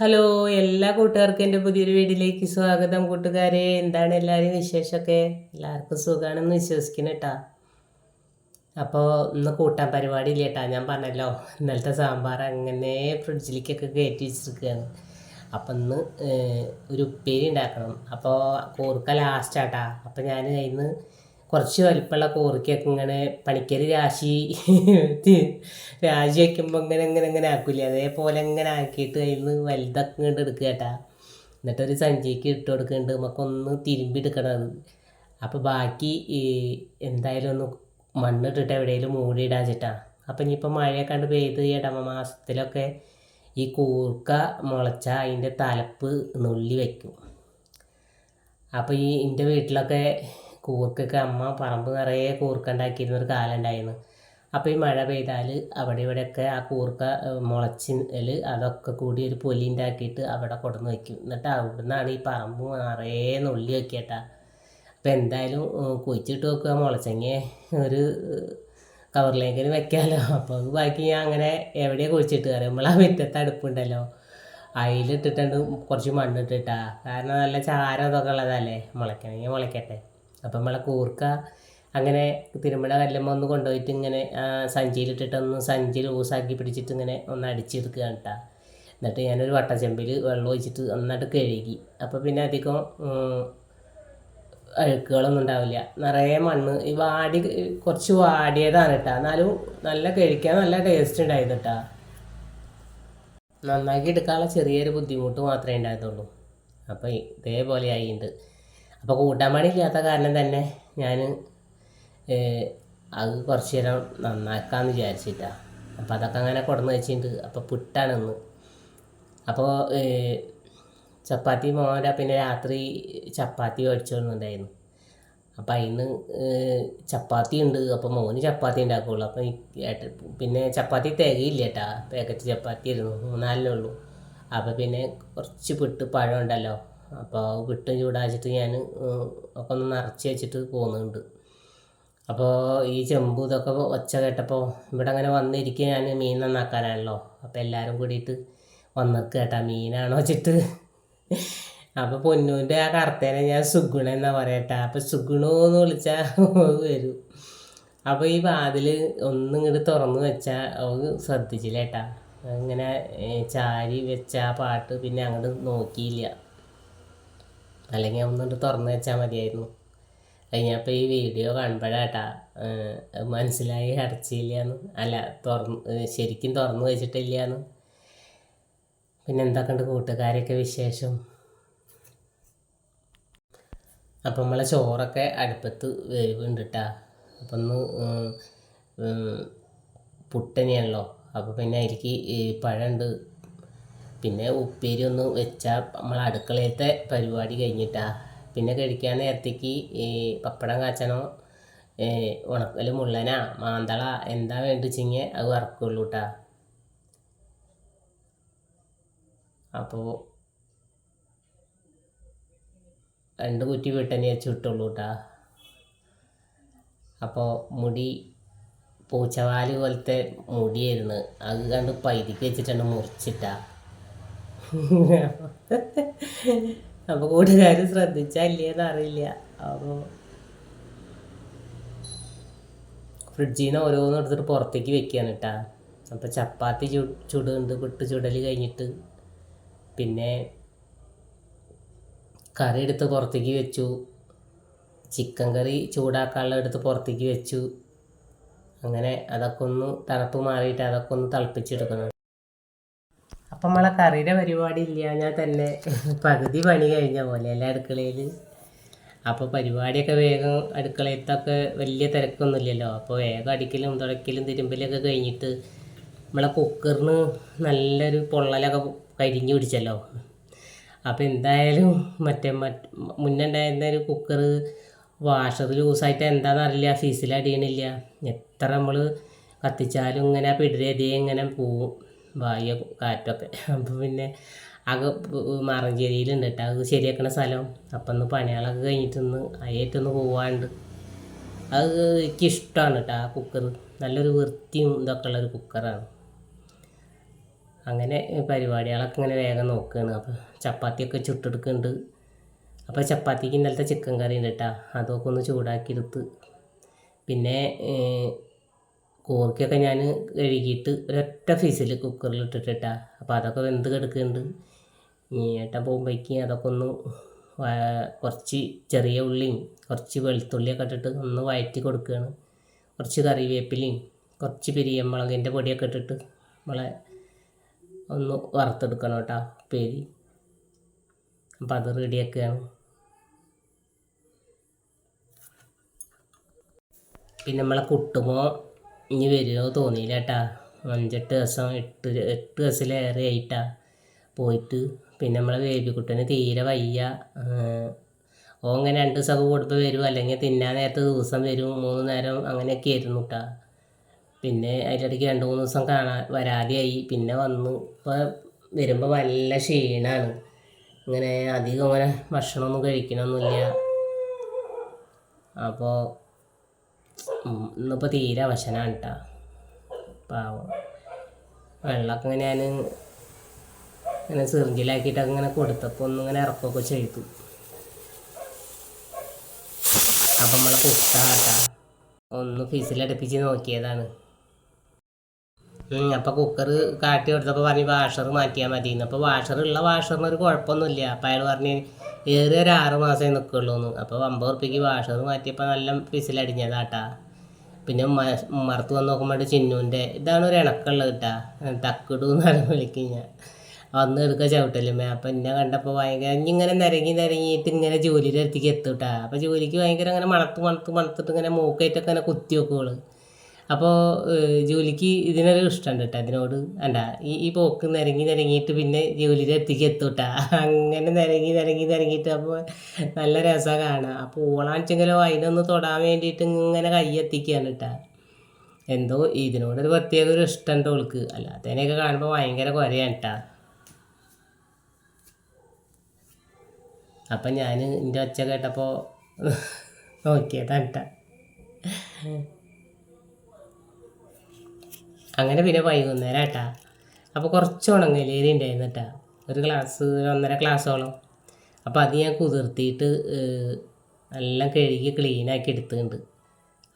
Hello എല്ലാ കൂട്ടുകാർക്കും എന്റെ പുതിയൊരു വീഡിയോയിലേക്ക് സ്വാഗതം. കൂട്ടുകാരെ എന്താണ് എല്ലാവരും വിശേഷമൊക്കെ? എല്ലാവർക്കും സുഖമാണെന്ന് വിശ്വസിക്കണം കേട്ടാ. അപ്പോൾ ഇന്ന് കൂട്ടാൻ പരിപാടി ഇല്ല കേട്ടാ. ഞാൻ പറഞ്ഞല്ലോ ഇന്നലത്തെ സാമ്പാർ അങ്ങനെ ഫ്രിഡ്ജിലേക്കൊക്കെ കയറ്റി വെച്ചിരിക്കുകയാണ്. അപ്പം ഇന്ന് ഒരു ഉപ്പേരി ഉണ്ടാക്കണം. അപ്പോൾ കൂർക്ക ലാസ്റ്റാട്ടാ അപ്പം ഞാൻ നിന്ന് കുറച്ച് വലിപ്പമുള്ള കോറിക്കൊക്കെ ഇങ്ങനെ പണിക്കര് രാശി രാശി വയ്ക്കുമ്പോൾ ഇങ്ങനെ ഇങ്ങനെ ഇങ്ങനെ ആക്കില്ലേ അതേപോലെ ഇങ്ങനെ ആക്കിയിട്ട് അതിൽ നിന്ന് വലുതൊക്കെ ഇങ്ങോട്ട് എടുക്കുക കേട്ടാ. എന്നിട്ടൊരു സഞ്ചിക്ക് ഇട്ട് കൊടുക്കുന്നുണ്ട് നമുക്കൊന്ന് തിരുമ്പി എടുക്കണം അത്. അപ്പോൾ ബാക്കി എന്തായാലും ഒന്ന് മണ്ണിട്ടിട്ട് എവിടെയെങ്കിലും മൂടിയിടാൻ വെച്ചിട്ടാ. അപ്പം ഇനിയിപ്പോൾ മഴയൊക്കെ കണ്ട് പെയ്ത് ഇടമ മാസത്തിലൊക്കെ ഈ കൂർക്ക മുളച്ച അതിന്റെ തലപ്പ് നുള്ളി വയ്ക്കും അപ്പോൾ ഈ എന്റെ വീട്ടിലൊക്കെ കൂർക്കൊക്കെ അമ്മ പറമ്പ് നിറയെ കൂർക്ക ഉണ്ടാക്കിയിരുന്ന ഒരു കാലം ഉണ്ടായിരുന്നു അപ്പോൾ ഈ മഴ പെയ്താൽ അവിടെ ഇവിടെയൊക്കെ ആ കൂർക്ക മുളച്ചിൽ അതൊക്കെ കൂടി ഒരു പൊലി ഉണ്ടാക്കിയിട്ട് അവിടെ കൊടുന്ന് വയ്ക്കും എന്നിട്ട് അവിടുന്നാണ് ഈ പറമ്പ് നിറയെ നുള്ളി വെക്കേട്ടാ. അപ്പോൾ എന്തായാലും കുഴിച്ചിട്ട് വെക്കുക. മുളച്ചെങ്കിൽ ഒരു കവറിലേക്കിന് വെക്കാമല്ലോ അപ്പോൾ ബാക്കി ഞാൻ അങ്ങനെ എവിടെയാണ് കുഴിച്ചിട്ട് കയറി നമ്മളാ മുറ്റത്ത് അടുപ്പുണ്ടല്ലോ. അതിലിട്ടിട്ടുണ്ട് കുറച്ച് മണ്ണിട്ടിട്ടാ. കാരണം നല്ല ചാരം അതൊക്കെ ഉള്ളതല്ലേ? മുളയ്ക്കണമെങ്കിൽ മുളയ്ക്കട്ടെ. അപ്പം നമ്മളെ കൂർക്ക അങ്ങനെ തിരുമല കല്ലുമ്പോൾ ഒന്ന് കൊണ്ടുപോയിട്ട് ഇങ്ങനെ സഞ്ചിയിലിട്ടിട്ട് ഒന്ന് സഞ്ചി ലൂസാക്കി പിടിച്ചിട്ട് ഇങ്ങനെ ഒന്ന് അടിച്ചെടുക്കുകയാണ് കേട്ടോ എന്നിട്ട് ഞാനൊരു വട്ടച്ചെമ്പിൽ വെള്ളം ഒഴിച്ചിട്ട് നന്നായിട്ട് കഴുകി. അപ്പോൾ പിന്നെ അധികം അഴുക്കുകളൊന്നും ഉണ്ടാവില്ല. നിറയെ മണ്ണ് ഈ വാടി കുറച്ച് വാടിയതാണ് കേട്ടോ എന്നാലും നല്ല കഴിക്കാൻ നല്ല ടേസ്റ്റ് ഉണ്ടായിരുന്നു കേട്ടോ നന്നാക്കി എടുക്കാനുള്ള ചെറിയൊരു ബുദ്ധിമുട്ട് മാത്രമേ ഉണ്ടായതുള്ളൂ. അപ്പോൾ ഇതേപോലെ ആയിട്ടുണ്ട് അപ്പോൾ കൂട്ടാൻ പണി ഇല്ലാത്ത കാരണം തന്നെ ഞാൻ അത് കുറച്ച് നേരം നന്നാക്കാമെന്ന് വിചാരിച്ചിട്ടാണ് അപ്പോൾ അതൊക്കെ അങ്ങനെ കൊടുന്ന് വെച്ചിട്ടുണ്ട്. അപ്പോൾ പുട്ടാണെന്ന്. അപ്പോൾ ചപ്പാത്തി മോര പിന്നെ രാത്രി ചപ്പാത്തി മേടിച്ചോണ്ടുണ്ടായിരുന്നു അപ്പം അതിന് ചപ്പാത്തി ഉണ്ട്. അപ്പോൾ മോന് ചപ്പാത്തി ഉണ്ടാക്കുള്ളൂ. അപ്പം പിന്നെ ചപ്പാത്തി തികയില്ല കേട്ടാ പാക്കറ്റ് ചപ്പാത്തി ആയിരുന്നു. ഉള്ളൂ. അപ്പോൾ പിന്നെ കുറച്ച് പുട്ട് പഴം ഉണ്ടല്ലോ. അപ്പോൾ വിട്ടും ചൂടാച്ചിട്ട് ഞാൻ ഒക്കെ ഒന്ന് നിറച്ച് വെച്ചിട്ട് പോകുന്നുണ്ട് അപ്പോൾ ഈ ചെമ്പ് ഇതൊക്കെ ഒച്ച കേട്ടപ്പോൾ ഇവിടെ അങ്ങനെ വന്നിരിക്കുക ഞാൻ മീൻ നന്നാക്കാനാണല്ലോ. അപ്പോൾ എല്ലാവരും കൂടിയിട്ട് വന്നിട്ട് കേട്ടാ മീനാണോ വെച്ചിട്ട്. അപ്പോൾ പൊന്നൂന്റെ ആ കറുത്തേനെ ഞാൻ സുഗുണ എന്നാ പറയട്ടെ അപ്പോൾ സുഗുണു എന്ന് വിളിച്ചാൽ വരും. അപ്പോൾ ഈ വാതിൽ ഒന്നും ഇങ്ങോട്ട് തുറന്ന് വെച്ചാൽ അവൾക്ക് ശ്രദ്ധിച്ചില്ല കേട്ടാ. ഇങ്ങനെ ചാരി വെച്ച പാട്ട് പിന്നെ അങ്ങോട്ട് നോക്കിയില്ല. അല്ലെങ്കിൽ ഒന്നുകൊണ്ട് തുറന്ന് വെച്ചാൽ മതിയായിരുന്നു. കഴിഞ്ഞപ്പോൾ ഈ വീഡിയോ കാണുമ്പോഴാട്ടാ മനസ്സിലായി അടച്ചില്ലാന്ന്. അല്ല തുറന്ന് ശരിക്കും തുറന്നു വെച്ചിട്ടില്ലാന്ന്. പിന്നെ എന്തൊക്കെയുണ്ട് കൂട്ടുകാരൊക്കെ വിശേഷം? അപ്പം നമ്മളെ ചോറൊക്കെ അടുപ്പത്ത് വേവുണ്ട് അപ്പം ഒന്ന് പുട്ടനെയാണല്ലോ അപ്പോൾ പിന്നെ ഈ പഴമുണ്ട് പിന്നെ ഉപ്പേരി ഒന്ന് വെച്ചാൽ നമ്മൾ അടുക്കളയിലത്തെ പരിപാടി കഴിഞ്ഞിട്ടാ. പിന്നെ കഴിക്കാൻ നേരത്തേക്ക് ഈ പപ്പടം കാച്ചണോ? ഉണക്കൽ മുള്ളനാ മാന്തള എന്താ വേണ്ടിച്ചെങ്കിൽ അത് വറക്കുള്ളൂ കേട്ടാ അപ്പോൾ രണ്ട് കുറ്റി വീട്ടനെ വെച്ച് വിട്ടുള്ളൂ കേട്ടാ അപ്പോൾ മുടി പൂച്ചവാൽ പോലത്തെ മുടിയായിരുന്നു. അത് കണ്ട് പൈതിക്ക് വെച്ചിട്ടാണ് മുറിച്ചിട്ടാ. അപ്പോൾ കൂട്ടുകാർ ശ്രദ്ധിച്ചല്ലേന്ന് അറിയില്ല. അപ്പോൾ ഫ്രിഡ്ജിൽ നിന്ന് ഓരോന്നും എടുത്തിട്ട് പുറത്തേക്ക് വെക്കുകയാണ് കേട്ടാ അപ്പോൾ ചപ്പാത്തി ചു ചുടുണ്ട് പുട്ട് ചുടൽ കഴിഞ്ഞിട്ട് പിന്നെ കറി എടുത്ത് പുറത്തേക്ക് വെച്ചു. ചിക്കൻ കറി ചൂടാക്കാനുള്ള എടുത്ത് പുറത്തേക്ക് വെച്ചു. അങ്ങനെ അതൊക്കെ ഒന്ന് തണുപ്പ് മാറിയിട്ട് അതൊക്കെ ഒന്ന് തിളപ്പിച്ചെടുക്കണം. അപ്പം നമ്മളെ കറിയുടെ പരിപാടി ഇല്ല ഞാൻ തന്നെ പകുതി പണി കഴിഞ്ഞ പോലെ അല്ലേ അടുക്കളയിൽ അപ്പോൾ പരിപാടിയൊക്കെ വേഗം അടുക്കളയത്തൊക്കെ വലിയ തിരക്കൊന്നുമില്ലല്ലോ. അപ്പോൾ വേഗം അടിക്കലും തുടയ്ക്കലും തിരുമ്പലൊക്കെ കഴിഞ്ഞിട്ട് നമ്മളെ കുക്കറിന് നല്ലൊരു പൊള്ളലൊക്കെ കരിഞ്ഞു പിടിച്ചല്ലോ. അപ്പോൾ എന്തായാലും മറ്റേ മറ്റ് മുന്നേ ഉണ്ടായിരുന്ന ഒരു കുക്കർ വാഷർ ലൂസായിട്ട് എന്താണെന്ന് അറിയില്ല ഫീസിൽ അടിയണില്ല. എത്ര നമ്മൾ കത്തിച്ചാലും ഇങ്ങനെ പിടരതേ ഇങ്ങനെ പോവും. വായു കാറ്റൊക്കെ. അപ്പോൾ പിന്നെ ആകെ മറഞ്ചേരിയിലുണ്ട് കേട്ടോ അത് ശരിയാക്കണ സ്ഥലം. അപ്പം ഒന്ന് പണികളൊക്കെ കഴിഞ്ഞിട്ടൊന്ന് അയ്യേറ്റൊന്ന് പോവാണ്ട്. അത് എനിക്ക് ഇഷ്ടമാണ് കേട്ടോ ആ കുക്കർ നല്ലൊരു വൃത്തിയും ഇതൊക്കെ ഉള്ളൊരു കുക്കറാണ് അങ്ങനെ പരിപാടികളൊക്കെ ഇങ്ങനെ വേഗം നോക്കുകയാണ് അപ്പോൾ ചപ്പാത്തിയൊക്കെ ചുട്ടെടുക്കുന്നുണ്ട്. അപ്പോൾ ചപ്പാത്തിക്ക് ഇന്നലത്തെ ചിക്കൻ കറി ഉണ്ട് കേട്ടോ അതൊക്കെ ഒന്ന് ചൂടാക്കി എടുത്ത് പിന്നെ കോർക്കൊക്കെ ഞാൻ കഴുകിയിട്ട് ഒരൊറ്റ ഫീസിൽ കുക്കറിൽ ഇട്ടിട്ടാ അപ്പോൾ അതൊക്കെ വെന്ത് കിടക്കുന്നുണ്ട് ഏട്ടൻ പോകുമ്പോഴേക്ക് അതൊക്കെ ഒന്ന് കുറച്ച് ചെറിയ ഉള്ളിയും കുറച്ച് വെളുത്തുള്ളിയൊക്കെ ഇട്ടിട്ട് ഒന്ന് വഴറ്റി കൊടുക്കുകയാണ് കുറച്ച് കറിവേപ്പിലയും കുറച്ച് പിരിയമ്പളകിന്റെ പൊടിയൊക്കെ ഇട്ടിട്ട് നമ്മളെ ഒന്ന് വറുത്തെടുക്കണം കേട്ടോ ഉപ്പേരി. അപ്പം അത് റെഡിയാക്കുകയാണ് പിന്നെ നമ്മളെ കുട്ടുമോ ഇനി വരുമോ തോന്നിയില്ല കേട്ടാ അഞ്ചെട്ട് ദിവസം എട്ട് എട്ട് ദിവസത്തിലേറെ ആയിട്ടാ പോയിട്ട്. പിന്നെ നമ്മളെ ബേബിക്കുട്ടന് തീരെ വയ്യ. ഓ അങ്ങനെ രണ്ട് ദിവസമൊക്കെ കൊടുപ്പോൾ വരും. അല്ലെങ്കിൽ തിന്നാൻ നേരത്തെ ദിവസം വരും. മൂന്ന് നേരം അങ്ങനെയൊക്കെ ആയിരുന്നു കേട്ടാ പിന്നെ അതിലിടയ്ക്ക് രണ്ട് മൂന്ന് ദിവസം കാണാൻ വരാതെയായി. പിന്നെ വന്നു. ഇപ്പോൾ വരുമ്പോൾ നല്ല ക്ഷീണമാണ് ഇങ്ങനെ അധികം അങ്ങനെ ഭക്ഷണമൊന്നും കഴിക്കണമൊന്നുമില്ല അപ്പോൾ ഇന്നിപ്പോൾ തീരെ അവശനാണ് കേട്ടോ പാവം. വെള്ളമൊക്കെ ഇങ്ങനെ ഞാൻ ഇങ്ങനെ സിറിഞ്ചിലാക്കിയിട്ടൊക്കെ ഇങ്ങനെ കൊടുത്തപ്പോൾ ഒന്നും ഇങ്ങനെ ഇറക്കുകയൊക്കെ ചെയ്തു. അപ്പം നമ്മളെ കുക്കാട്ട. ഒന്ന് ഫീസിലടുപ്പിച്ച് നോക്കിയതാണ്. അപ്പോൾ കുക്കർ കാട്ടി കൊടുത്തപ്പോൾ പറഞ്ഞ് വാഷർ മാറ്റിയാൽ മതി അപ്പോൾ വാഷർ ഉള്ള വാഷറിന് ഒരു കുഴപ്പമൊന്നുമില്ല. അപ്പോൾ അയാൾ പറഞ്ഞ് ഏറിയ ഒരു ആറ് മാസമേ നിൽക്കുള്ളൂ അപ്പോൾ അമ്പത് ഉറുപ്പിക്ക് വാഷർ മാറ്റിയപ്പോൾ നല്ല പിസിലടിഞ്ഞതാട്ടാ പിന്നെ മറത്ത് വന്ന് നോക്കുമ്പോൾ ചിന്നുവിന്റെ ഇതാണ് ഒരു ഇണക്കുള്ളത് കേട്ടാ തക്കിടു എന്നാണ് വിളിക്കുക ഞാൻ അന്ന് എടുക്കുക ചവിട്ടലുമേ. അപ്പം എന്നെ കണ്ടപ്പോൾ ഭയങ്കര ഇങ്ങനെ നിരങ്ങി നിരങ്ങിയിട്ട് ഇങ്ങനെ ജോലിയിലെത്തിക്ക് എത്തൂട്ടാ. അപ്പോൾ ജോലിക്ക് ഭയങ്കര അങ്ങനെ മണത്ത് മണത്ത് മണത്തിട്ട് ഇങ്ങനെ മൂക്കായിട്ടൊക്കെ ഇങ്ങനെ കുത്തി വെക്കുള്ളൂ അപ്പോൾ ജോലിക്ക് ഇതിനൊരു ഇഷ്ടമുണ്ട് കേട്ടോ അതിനോട് അല്ല ഈ ഈ പോക്ക് നിരങ്ങി നിരങ്ങിയിട്ട് പിന്നെ ജോലിയിൽ എത്തിക്ക് എത്തൂട്ടാ. അങ്ങനെ നിരങ്ങി നിരങ്ങി നിരങ്ങിയിട്ട് അപ്പോൾ നല്ല രസമാണ് കാണുക അപ്പോൾ ഓളാണെച്ചെങ്കിലോ അതിനൊന്ന് തൊടാൻ വേണ്ടിയിട്ട് ഇങ്ങനെ കൈ എത്തിക്കുകയാണ് കേട്ടോ എന്തോ ഇതിനോടൊരു പ്രത്യേക ഒരു ഇഷ്ടമുണ്ട് ഓൾക്ക്. അല്ലാത്തതിനെയൊക്കെ കാണുമ്പോൾ ഭയങ്കര കുറയാണ് കേട്ടോ അപ്പം ഞാൻ എന്റെ ഒച്ച കേട്ടപ്പോൾ നോക്കിയതാണ് കേട്ടോ അങ്ങനെ പിന്നെ വൈകുന്നേരം കേട്ടാ അപ്പോൾ കുറച്ച് ഉണങ്ങലേരി ഉണ്ടായിരുന്നു കേട്ടാ ഒരു ഗ്ലാസ് ഒന്നര ഗ്ലാസ്സോളം അപ്പോൾ അത് ഞാൻ കുതിർത്തിയിട്ട് എല്ലാം കഴുകി ക്ലീനാക്കി എടുത്തിട്ടുണ്ട്.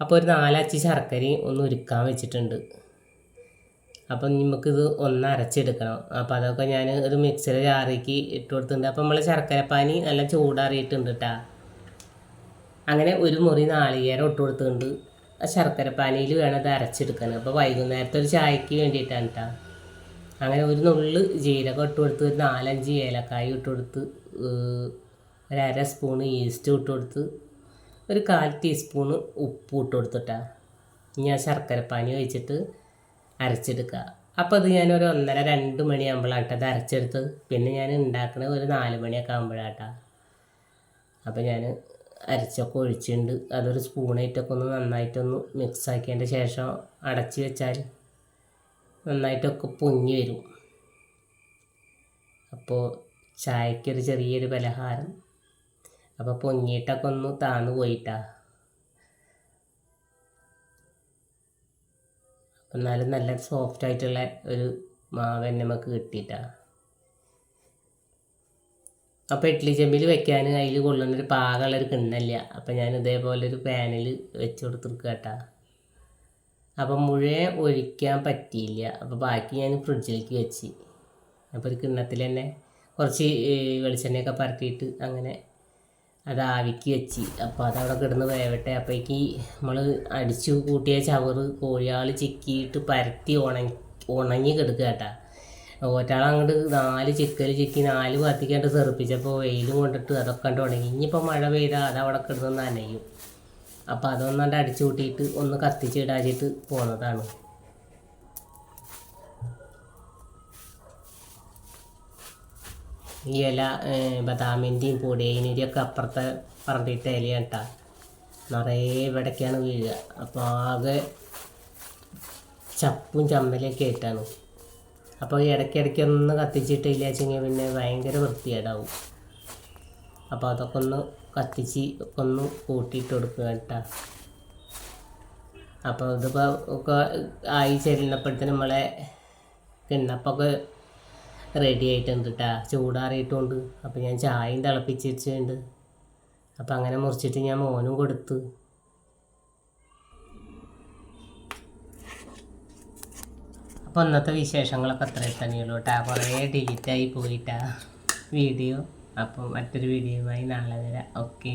അപ്പോൾ ഒരു നാലച്ചി ശർക്കരയും ഒന്ന് ഉരുക്കാൻ വെച്ചിട്ടുണ്ട്. അപ്പം നമുക്കിത് ഒന്ന് അരച്ചെടുക്കണം. അപ്പോൾ അതൊക്കെ ഞാൻ ഒരു മിക്സർ ജാറിക്ക് ഇട്ട് കൊടുത്തിട്ടുണ്ട്. അപ്പോൾ നമ്മൾ ശർക്കരപ്പാനി നല്ല ചൂടാറിയിട്ടുണ്ട് കേട്ടാ അങ്ങനെ ഒരു മുറി നാളികേരം ഇട്ട് കൊടുത്തിട്ടുണ്ട്. ആ ശർക്കരപ്പാനിയിൽ വേണം അത് അരച്ചെടുക്കണം അപ്പോൾ വൈകുന്നേരത്തെ ഒരു ചായക്ക് വേണ്ടിയിട്ടാണ് കേട്ടോ അങ്ങനെ ഒരു നുള്ള് ജീരകം ഇട്ട് കൊടുത്ത് ഒരു നാലഞ്ച് ഏലക്കായ ഇട്ട് കൊടുത്ത് ഒരു അര സ്പൂണ് ഈസ്റ്റ് ഇട്ട് കൊടുത്ത് ഒരു കാൽ ടീസ്പൂണ് ഉപ്പ് ഇട്ട് കൊടുത്തിട്ടാ ഇനി ആ ശർക്കരപ്പാനി ഒഴിച്ചിട്ട് അരച്ചെടുക്കുക അപ്പോൾ അത് ഞാൻ ഒരു ഒന്നര രണ്ട് മണിയാകുമ്പോഴാട്ടോ അത് അരച്ചെടുത്ത് പിന്നെ ഞാൻ ഉണ്ടാക്കുന്നത് ഒരു നാല് മണിയൊക്കെ ആകുമ്പോഴാട്ടാ അപ്പോൾ ഞാൻ അരച്ചൊക്കെ ഒഴിച്ചിട്ടുണ്ട്. അതൊരു സ്പൂണായിട്ടൊക്കെ ഒന്ന് നന്നായിട്ടൊന്ന് മിക്സ് ആക്കിയതിന്റെ ശേഷം അടച്ച് വെച്ചാൽ നന്നായിട്ടൊക്കെ പൊങ്ങി വരും. അപ്പോൾ ചായക്കൊരു ചെറിയൊരു പലഹാരം. അപ്പോൾ പൊങ്ങിയിട്ടൊക്കെ ഒന്ന് താന്നു പോയിട്ടാ. എന്നാലും നല്ല സോഫ്റ്റ് ആയിട്ടുള്ള ഒരു മാവ് തന്നെ നമുക്ക് കിട്ടിയിട്ടാണ് അപ്പോൾ ഇഡ്ഡലി ചെമ്പിൽ വെക്കാൻ അതിൽ കൊള്ളുന്നൊരു പാകമുള്ളൊരു കിണ്ണല്ല. അപ്പോൾ ഞാൻ ഇതേപോലെ ഒരു പാനിൽ വെച്ച് കൊടുത്തിരിക്കുക കേട്ടോ അപ്പം മുഴുവൻ ഒഴിക്കാൻ പറ്റിയില്ല. അപ്പോൾ ബാക്കി ഞാൻ ഫ്രിഡ്ജിലേക്ക് വെച്ച്. അപ്പോൾ ഒരു കിണ്ണത്തിൽ തന്നെ കുറച്ച് വെളിച്ചെണ്ണയൊക്കെ പരത്തിയിട്ട് അങ്ങനെ അത് ആവിക്ക് വെച്ച്. അപ്പോൾ അതവിടെ കിടന്ന് വേവട്ടെ. അപ്പോഴേക്ക് നമ്മൾ അടിച്ചു കൂട്ടിയ ചവറ് കോഴിയാൾ ചിക്കിയിട്ട് പരത്തി ഉണങ്ങി ഉണങ്ങി കിടക്കുക കേട്ടോ ഒരാൾ അങ്ങോട്ട് നാല് ചിക്കൽ ചിക്കി നാല് പാത്തിക്കാണ്ട് ചെറുപ്പിച്ചപ്പോൾ വെയിലും കൊണ്ടിട്ട് അതൊക്കെ ഉണങ്ങി. ഇനിയിപ്പോൾ മഴ പെയ്താൽ അത് അവിടെ കിടന്ന് നനയും അപ്പോൾ അതൊന്നാണ്ട് അടിച്ചു കൂട്ടിയിട്ട് ഒന്ന് കത്തിച്ചിടാച്ചിട്ട് പോന്നതാണ്. ഈ ഇല ബദാമിന്റെയും പൊടിയതിന്റെയും ഒക്കെ അപ്പുറത്തെ പറഞ്ഞിട്ട് ഇലയാണ് കേട്ടോ നിറയെ ഇവിടേക്കാണ് വീഴുക. അപ്പോൾ ആകെ ചപ്പും ചമ്മലൊക്കെ ആയിട്ടാണ്. അപ്പോൾ ഇടയ്ക്കിടയ്ക്ക് ഒന്ന് കത്തിച്ചിട്ടില്ല വെച്ചെങ്കിൽ പിന്നെ ഭയങ്കര വൃത്തികേടാവും. അപ്പോൾ അതൊക്കെ ഒന്ന് കത്തിച്ച് ഒന്ന് കൂട്ടിയിട്ട് കൊടുക്കുക കേട്ടോ. അപ്പോൾ ഇതിപ്പോൾ ഒക്കെ ആയി ചെല്ലുന്നപ്പോഴത്തേന് നമ്മളെ കിണ്ണപ്പൊക്കെ റെഡി ആയിട്ടുണ്ട് കേട്ടാ ചൂടാറിയിട്ടുണ്ട്. അപ്പോൾ ഞാൻ ചായയും തിളപ്പിച്ച് അപ്പോൾ അപ്പം അങ്ങനെ മുറിച്ചിട്ട് ഞാൻ മോനും കൊടുത്തു. അപ്പോൾ ഇന്നത്തെ വിശേഷങ്ങളൊക്കെ അത്രേ തന്നെയുള്ളൂ കേട്ടാ കുറേ ഡിലീറ്റായി പോയിട്ടാ വീഡിയോ അപ്പോൾ മറ്റൊരു വീഡിയോയുമായി നാളെ വരാം. ഓക്കേ